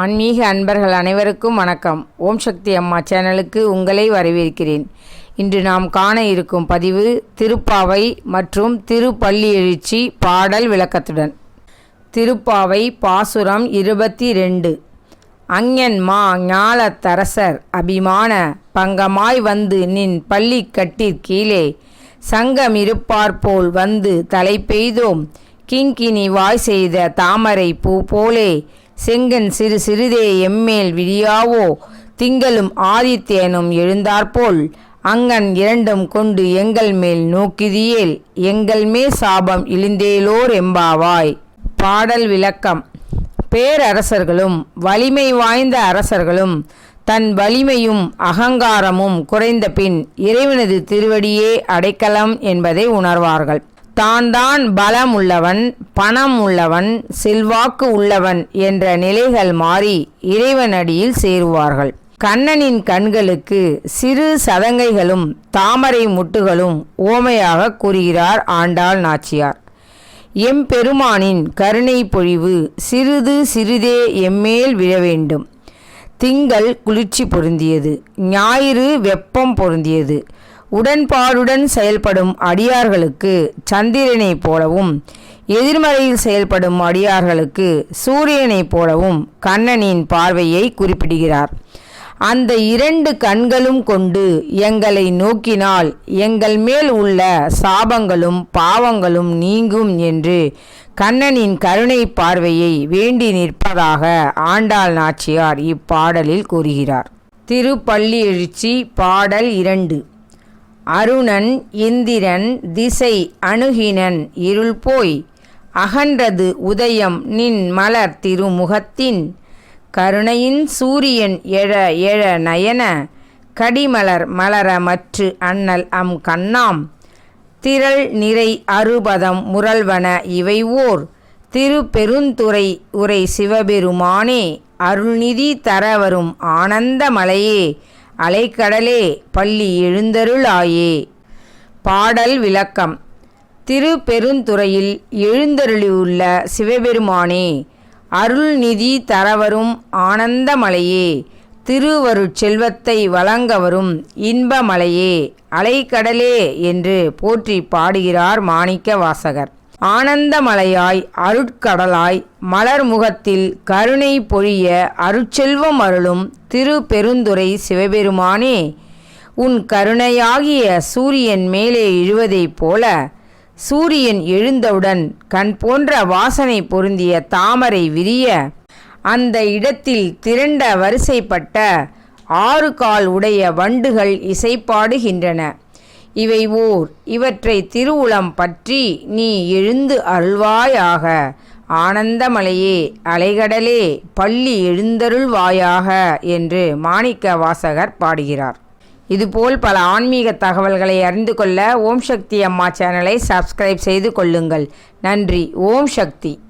ஆன்மீக அன்பர்கள் அனைவருக்கும் வணக்கம். ஓம் சக்தி அம்மா சேனலுக்கு உங்களை வரவேற்கிறேன். இன்று நாம் காண இருக்கும் பதிவு திருப்பாவை மற்றும் திருப்பள்ளி எழுச்சி பாடல் விளக்கத்துடன். திருப்பாவை பாசுரம் இருபத்தி ரெண்டு அங்ஞன் மா ஞாலத்தரசர் அபிமான பங்கமாய் வந்து நின் பள்ளி கட்டிற் கீழே. சங்கம் இருப்பார்போல் வந்து தலை பெய்தோம். கிங்கினி வாய் செய்த தாமரை பூ போலே. செங்கன் சிறு சிறிதே எம்மேல் விழியாவோ திங்களும் ஆதித்தேனும் எழுந்தாற்போல் அங்கன் இரண்டும் கொண்டு எங்கள் மேல் நோக்கிதியேல் எங்கள் மேல் சாபம் இழிந்தேலோர் எம்பாவாய். பாடல் விளக்கம். பேரரசர்களும் வலிமை வாய்ந்த அரசர்களும் தன் வலிமையும் அகங்காரமும் குறைந்த பின் இறைவனது திருவடியே அடைக்கலம் என்பதை உணர்வார்கள். தான் தான் பலம் உள்ளவன் பணம் உள்ளவன் செல்வாக்கு உள்ளவன் என்ற நிலைகள் மாறி இறைவனடியில் சேருவார்கள். கண்ணனின் கண்களுக்கு சிறு சதங்கைகளும் தாமரை முட்டுகளும் ஓமையாக கூறுகிறார் ஆண்டாள் நாச்சியார். எம்பெருமானின் கருணை பொழிவு சிறிது சிறிதே எம்மேல் விழ வேண்டும். திங்கள் குளிர்ச்சி பொருந்தியது ஞாயிறு வெப்பம் பொருந்தியது உடன்பாடுடன் செயல்படும் அடியார்களுக்கு சந்திரனைப் போலவும் எதிர்மறையில் செயல்படும் அடியார்களுக்கு சூரியனைப் போலவும் கண்ணனின் பார்வையை குறிப்பிடுகிறார். அந்த இரண்டு கண்களும் கொண்டு எங்களை நோக்கினால் எங்கள் மேல் உள்ள சாபங்களும் பாவங்களும் நீங்கும் என்று கண்ணனின் கருணை பார்வையை வேண்டி நிற்பதாக ஆண்டாள் நாச்சியார் இப்பாடலில் கூறுகிறார். திருப்பள்ளி எழுச்சி பாடல் இரண்டு. அருணன் இந்திரன் திசை அணுகினன் இருள் போய் அகன்றது உதயம் நின் மலர் திருமுகத்தின். கருணையின் சூரியன் எழ எழ நயன கடிமலர் மலர மற்று அண்ணல் அம் கண்ணாம். திரள் நிறை அறுபதம் முரல்வன இவை ஓர் திருப்பெருந்துறை உரை சிவபெருமானே. அருள்நிதி தரவரும் ஆனந்த மலையே அலைக்கடலே பள்ளி எழுந்தருளாயே. பாடல் விளக்கம். திருப்பெருந்துறையில் எழுந்தருளியுள்ள சிவபெருமானே அருள்நிதி தரவரும் ஆனந்தமலையே திருவருட்செல்வத்தை வழங்கவரும் இன்பமலையே அலைக்கடலே என்று போற்றி பாடுகிறார் மாணிக்க வாசகர் ஆனந்தமலையாய் அருட்கடலாய் மலர் முகத்தில் கருணை பொழிய அருட்செல்வம் அருளும் திரு பெருந்துரை சிவபெருமானே உன் கருணையாகிய சூரியன் மேலே எழுவதைப் போல சூரியன் எழுந்தவுடன் கண் போன்ற வாசனை பொருந்திய தாமரை விரிய அந்த இடத்தில் திரண்ட வரிசைப்பட்ட ஆறு கால் உடைய வண்டுகள் இசைப்பாடுகின்றன. இவை ஓர். இவற்றை திருவுளம் பற்றி நீ எழுந்து அருள்வாயாக. ஆனந்தமலையே அலைகடலே பள்ளி எழுந்தருள்வாயாக என்று மாணிக்க வாசகர் பாடுகிறார். இதுபோல் பல ஆன்மீக தகவல்களை அறிந்து கொள்ள ஓம் சக்தி அம்மா சேனலை சப்ஸ்கிரைப் செய்து கொள்ளுங்கள். நன்றி. ஓம் சக்தி.